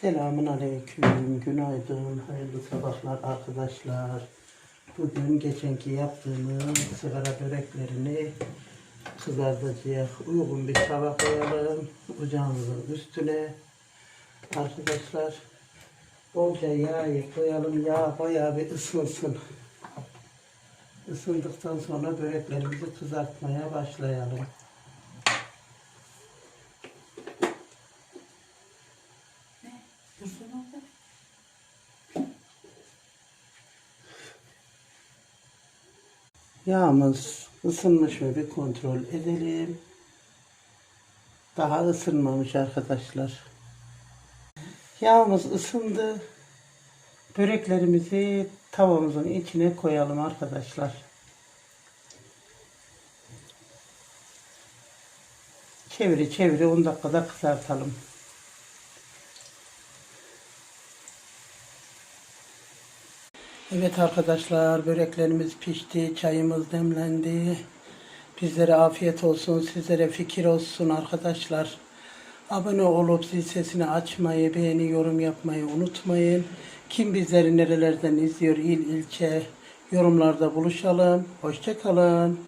Selamun Aleyküm, günaydın, hayırlı sabahlar arkadaşlar. Bugün geçenki yaptığımız sigara böreklerini kızartacağız. Uygun bir tava koyalım ocağımızın üstüne. Arkadaşlar bolca yağı koyalım, yağ bayağı bir ısınsın. Isındıktan sonra böreklerimizi kızartmaya başlayalım. Yağımız ısınmış mı bir kontrol edelim. Daha ısınmamış arkadaşlar. Yağımız ısındı. Böreklerimizi tavamızın içine koyalım arkadaşlar. Çeviri çeviri 10 dakikada kızartalım. Evet arkadaşlar böreklerimiz pişti, çayımız demlendi. Bizlere afiyet olsun, sizlere fikir olsun arkadaşlar. Abone olup zil sesini açmayı, beğeni, yorum yapmayı unutmayın. Kim bizleri nerelerden izliyor, il, ilçe yorumlarda buluşalım. Hoşçakalın.